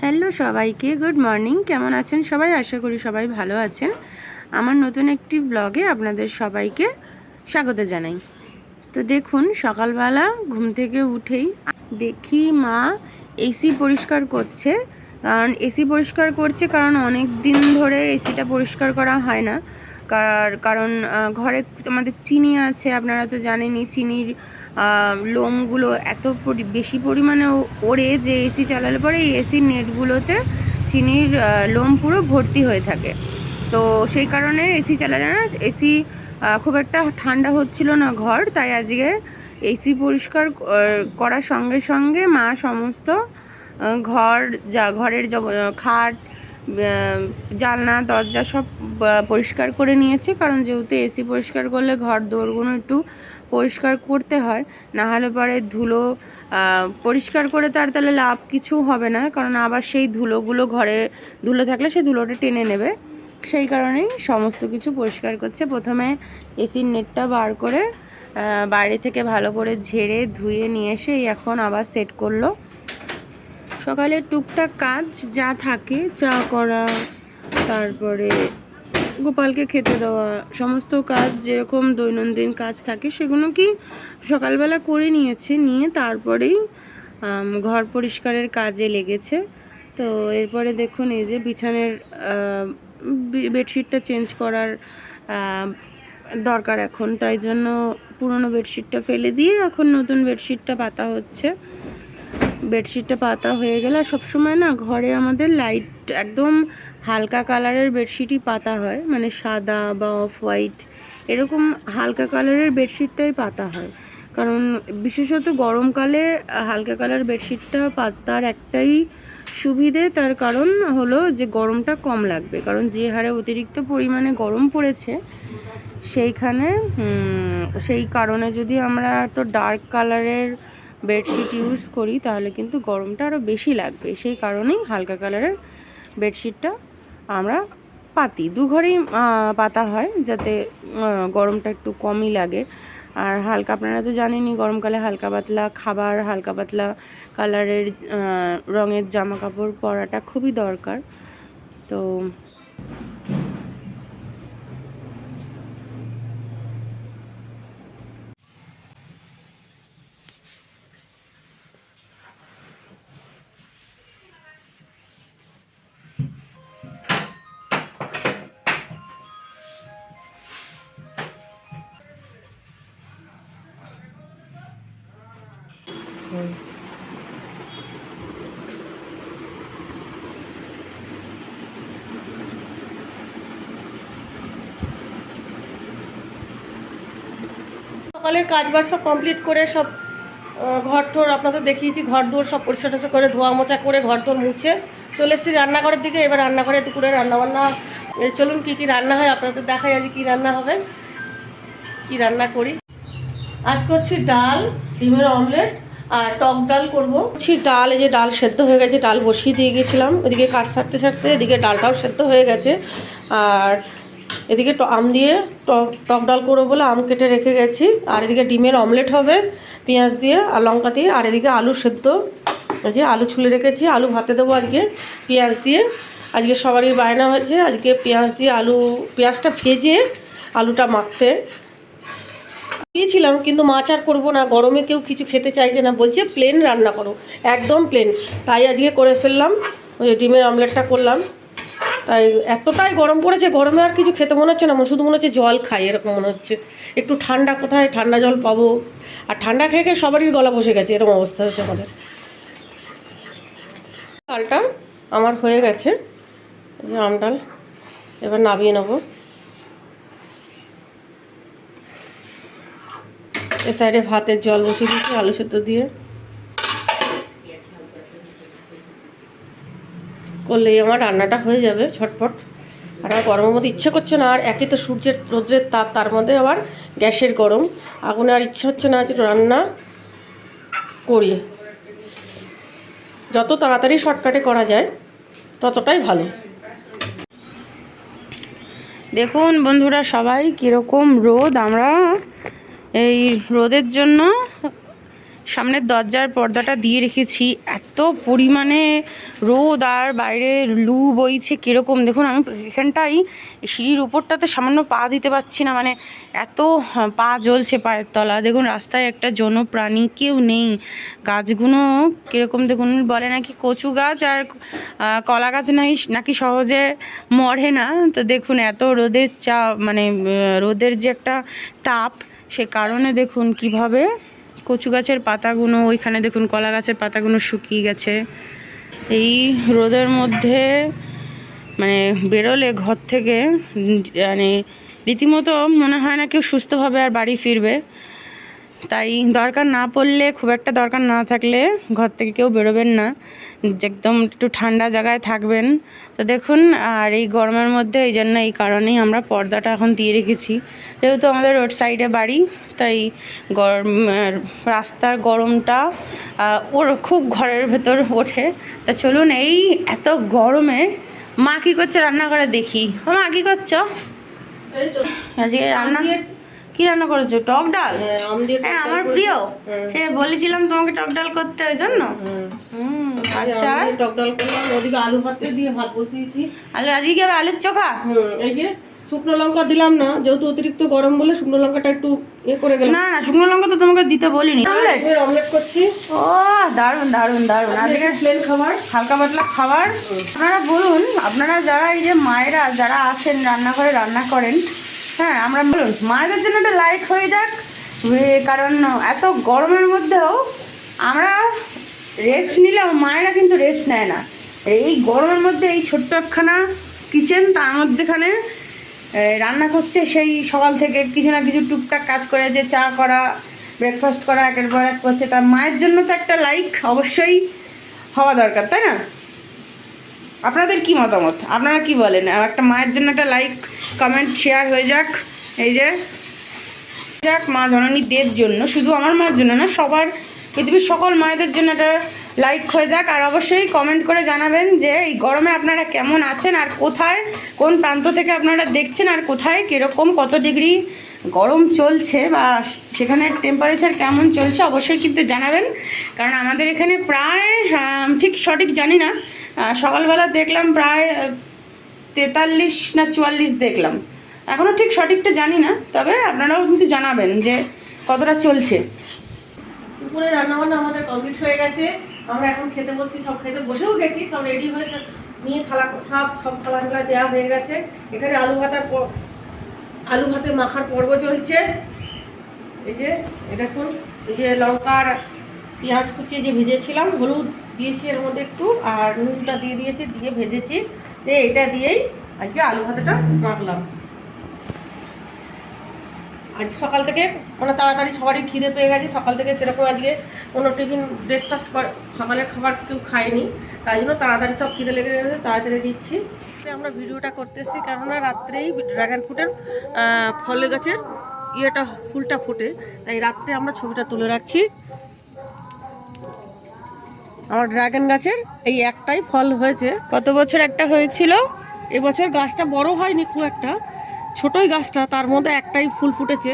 Hello সবাইকে, good morning. কেমন আছেন সবাই? আশা করি সবাই ভালো আছেন। আমার নতুন একটি ব্লগে আপনাদের সবাইকে স্বাগত জানাই। তো দেখুন, সকালবেলা ঘুম থেকে উঠেই দেখি মা এসি পরিষ্কার করছে। কারণ এসি পরিষ্কার করছে কারণ অনেক দিন ধরে এসিটা পরিষ্কার করা হয় না। কার- কারণ ঘরে আমাদের চিনি আছে, আপনারা তো জানেনই, চিনির লোমগুলো এত বেশি পরিমাণে ওড়ে যে এসি চালালে পরে এই এসির নেটগুলোতে চিনির লোম পুরো ভর্তি হয়ে থাকে। তো সেই কারণে এসি চালালে না এসি খুব একটা ঠান্ডা হচ্ছিল না ঘর, তাই আজকে এসি পরিষ্কার করার সঙ্গে সঙ্গে মা সমস্ত ঘর, যা ঘরের খাট জানলা, দরজা সব পরিষ্কার করে নিয়েছে। কারণ যেহেতু এসি পরিষ্কার করলে ঘর দোরগুলো একটু পরিষ্কার করতে হয়। না হলে পরে ধুলো পরিষ্কার করে তার তাহলে লাভ কিছু হবে না। কারণ আবার সেই ধুলোগুলো ঘরে ধুলো থাকলে সেই ধুলোটা টেনে নেবে। সেই কারণেই সমস্ত কিছু পরিষ্কার করছে। প্রথমে এসির নেটটা বার করে বাইরে থেকে ভালো করে ঝেড়ে ধুয়ে নিয়ে এসে এখন আবার সেট করল। সকালে টুকটাক কাজ যা থাকে, চা করা, তারপরে গোপালকে খেতে দেওয়া, সমস্ত কাজ যেরকম দৈনন্দিন কাজ থাকে সেগুলো কি সকালবেলা করে নিয়েছে, নিয়ে তারপরেই ঘর পরিষ্কারের কাজে লেগেছে। তো এরপরে দেখুন এই যে বিছানের বেডশিটটা চেঞ্জ করার দরকার এখন। তাই জন্য পুরনো বেডশিটটা ফেলে দিয়ে এখন নতুন বেডশিটটা পাতা হচ্ছে। বেডশিটটা পাতা হয়ে গেলে আর সবসময় না ঘরে আমাদের লাইট একদম হালকা কালারের বেডশিটই পাতা হয় মানে সাদা বা অফ হোয়াইট এরকম হালকা কালারের বেডশিটটাই পাতা হয়। কারণ বিশেষত গরমকালে হালকা কালার বেডশিটটা পাতার একটাই সুবিধে, তার কারণ হলো যে গরমটা কম লাগবে। কারণ যে হারে অতিরিক্ত পরিমাণে গরম পড়েছে, সেইখানে সেই কারণে যদি আমরা তো ডার্ক কালারের বেডশিট ইউজ করি, তাহলে কিন্তু গরমটা আরও বেশি লাগবে। সেই কারণেই হালকা কালারের বেডশিটটা আমরা পাতি। দু ঘরেই পাতা হয় যাতে গরমটা একটু কমই লাগে। আর হালকা, আপনারা তো জানেনই, গরমকালে হালকা পাতলা খাবার, হালকা পাতলা কালারের রঙের জামা কাপড় পরাটা খুবই দরকার। তো সকালের কাজ বাজ সব কমপ্লিট করে সব ঘর ঠোর আপনাদের দেখিয়েছি ঘর দোর সব পরিষ্কার টরিষ্কার করে ধোয়া মোচা করে ঘর দোর মুছে চলে এসেছি রান্নাঘরের দিকে। এবার রান্নাঘরে দুপুরে রান্না বান্না এ, চলুন কী কী রান্না হয় আপনাদের দেখাই আজ কী রান্না হবে কি রান্না করি। আজ করছি ডাল ডিমের অমলেট আর টক ডাল করব। করছি ডাল এই যে ডাল সেদ্ধ হয়ে গেছে ডাল বসিয়ে দিয়ে গেছিলাম। ওদিকে কাজ সারতে সারতে এদিকে ডালটাও সেদ্ধ হয়ে গেছে। আর এদিকে আম দিয়ে টক ডাল করব বলে আম কেটে রেখে গেছি। আর এদিকে ডিমের অমলেট হবে, পেঁয়াজ দিয়ে আর লঙ্কা দিয়ে। আর এদিকে আলু সেদ্ধ। যে আলু ছুলে রেখেছি, আলু ভাতে দেবো আজকে পেঁয়াজ দিয়ে। আজকে সবারই বায়না হয়েছে, আজকে পেঁয়াজ দিয়ে আলু, পেঁয়াজটা ভেজে আলুটা মাখতে। দিয়েছিলাম, কিন্তু মাছ আর করব না, গরমে কেউ কিছু খেতে চাইছে না। বলছে প্লেন রান্না করো, একদম প্লেন তাই আজকে করে ফেললাম, ওই ডিমের অমলেটটা করলাম। এতটাই গরম পড়েছে, গরমে আর কিছু খেতে মনে হচ্ছে না। শুধু মনে হচ্ছে জল খাই, এরকম মনে হচ্ছে। একটু ঠান্ডা কোথায়, ঠান্ডা জল পাবো। আর ঠান্ডা খেয়ে খেয়ে সবারই গলা বসে গেছে, এরকম অবস্থা হচ্ছে আমাদের। ডালটা আমার হয়ে গেছে। যে আম ডাল, এবার নামিয়ে নেব। এ সাইডে ভাতের জল বসিয়ে দিচ্ছি আলু সেদ্ধ দিয়ে। করলেই আমার রান্নাটা হয়ে যাবে ঝটপট। আর আমার গরমের মধ্যে ইচ্ছে করছে না, আর একে তো সূর্যের রোদ্রের তাপ, তার মধ্যে আবার গ্যাসের গরম। আগুনে আর ইচ্ছে হচ্ছে না যে রান্না করি। যত তাড়াতাড়ি শর্টকাটে করা যায়, ততটাই ভালো। দেখুন বন্ধুরা সবাই, কীরকম রোদ আমরা এই রোদের জন্য সামনের দরজার পর্দাটা দিয়ে রেখেছি। পরিমাণে রোদ আর বাইরে লু বইছে কীরকম? দেখুন আমি এখানটাই সিঁড়ির উপরটাতে সামান্য পা দিতে পারছি না মানে এত হ্যাঁ, পা জ্বলছে পায়ের তলা। দেখুন রাস্তায় একটা জনপ্রাণী কেউ নেই। গাছগুলো কীরকম দেখুন বলে নাকি কচু গাছ আর কলা গাছ নাই নাকি সহজে মরে না? তো দেখুন এত রোদের চা মানে রোদের যে একটা তাপ সে কারণে দেখুন কীভাবে কচু গাছের পাতাগুলো ওইখানে দেখুন কলা গাছের পাতাগুলো শুকিয়ে গেছে। এই রোদের মধ্যে মানে বেরোলে ঘর থেকে মানে রীতিমতো মনে হয় না কেউ সুস্থভাবে আর বাড়ি ফিরবে। তাই দরকার না পড়লে খুব একটা দরকার না থাকলে ঘর থেকে কেউ বেরোবেন না। একদম একটু ঠান্ডা জায়গায় থাকবেন। তো দেখুন আর এই গরমের মধ্যে এই জন্য এই কারণেই আমরা পর্দাটা এখন দিয়ে রেখেছি। যেহেতু আমাদের রোড সাইডে বাড়ি তাই গরম রাস্তার গরমটা ওর খুব ঘরের ভেতর ওঠে। তা চলুন এই এত গরমে মা কী করছে রান্না করে দেখি। ও মা কী করছ? আজকে রান্না। কি রান্না করেছ? টক ডাল? হ্যাঁ, হ্যাঁ আমার প্রিয়। হ্যাঁ। সে বলেছিলাম তোমাকে টক ডাল করতে ওই জন্য। হুম আচ্ছা। টক ডাল করলাম ওদিকে আলু ভাতে দিয়ে ভাত বসিয়েছি। আলু আজকে কি আলুর চোখা? হুম এই যে শুকনো লঙ্কা দিলাম না যেহেতু অতিরিক্ত গরম বলে শুকনো লঙ্কাটা একটু ইয়ে করে গেলাম। না না শুকনো লঙ্কা তো তোমাকে দিতে বলিনি। অমলেট? করছি। ও দারুণ দারুণ দারুণ। আজকে প্লেন খাবার। হালকা পাতলা খাবার। আপনারা বলুন আপনারা যারা এই যে মায়েরা যারা আছেন রান্না রান্নাঘরে রান্না করেন হ্যাঁ আমরা বলুন, মায়েদের জন্য একটা লাইক হয়ে যাক কারণ এত গরমের মধ্যেও আমরা রেস্ট নিলেও মায়েরা কিন্তু রেস্ট নেয় না। এই গরমের মধ্যে এই ছোট্ট একখানা কিচেন তার মধ্যেখানে রান্না করছে সেই সকাল থেকে কিছু না কিছু টুকটাক কাজ করে যে চা করা ব্রেকফাস্ট করা, একের পর এক করছে। তার মায়ের জন্য তো একটা লাইক অবশ্যই হওয়া দরকার, তাই না? আপনাদের কি মতামত? আপনারা কি বলেন? একটা মায়ের জন্য একটা লাইক কমেন্ট শেয়ার হয়ে যাক। এই যে, যাক, মা জননী দের জন্য। শুধু আমার মায়ের জন্য না, সবার, পৃথিবীর সকল মায়েদের জন্য একটা লাইক হয়ে যাক। আর অবশ্যই কমেন্ট করে জানাবেন যে এই গরমে আপনারা কেমন আছেন আর কোথায়, কোন প্রান্ত থেকে আপনারা দেখছেন আর কোথায়, কীরকম কত ডিগ্রি গরম চলছে বা সেখানে টেম্পারেচার কেমন চলছে অবশ্যই কিন্তু জানাবেন। কারণ আমাদের এখানে প্রায় ঠিক সঠিক জানি না। সকালবেলা দেখলাম প্রায় তেতাল্লিশ না চুয়াল্লিশ দেখলাম। এখনও ঠিক সঠিকটা জানি না, তবে আপনারাও কিন্তু জানাবেন যে কতটা চলছে। দুপুরে রান্না বান্না আমাদের কমপ্লিট হয়ে গেছে। আমরা এখন খেতে বসছি, সব খেতে বসেও গেছি, সব রেডি হয়ে সব নিয়ে থালা, সব সব থালা থালা দেওয়া হয়ে গেছে। এখানে আলু ভাতার আলু ভাতের মাখার পর্ব চলছে। এই যে দেখুন, এই যে লঙ্কা আর পেঁয়াজ কুচিয়ে যে ভেজেছিলাম, হলুদ দিয়েছি এর মধ্যে একটু, আর নুনটা দিয়ে দিয়েছি, দিয়ে ভেজেছি, দিয়ে এটা দিয়েই আজকে আলু ভাতাটা মাখলাম। আজ সকাল থেকে মানে তাড়াতাড়ি সবারই খিদে পেয়ে গেছে, সকাল থেকে সেরকম আজকে কোনো টিফিন ব্রেকফাস্ট সকালের খাবার কেউ খায়নি, তাই জন্য তাড়াতাড়ি সব খিদে লেগে গেছে, তাড়াতাড়ি দিচ্ছি। আমরা ভিডিওটা করতে এসেছি, কেননা রাত্রেই ড্রাগন ফ্রুটের ফলের গাছের ইয়েটা, ফুলটা ফোটে, তাই রাত্রে আমরা ছবিটা তুলে রাখছি। আমার ড্রাগন গাছের এই একটাই ফল হয়েছে। কত বছর একটা হয়েছিল, এবছর গাছটা বড় হয়নি খুব একটা। ছোটই গাছটা, তার মধ্যে একটাই ফুল ফুটেছে।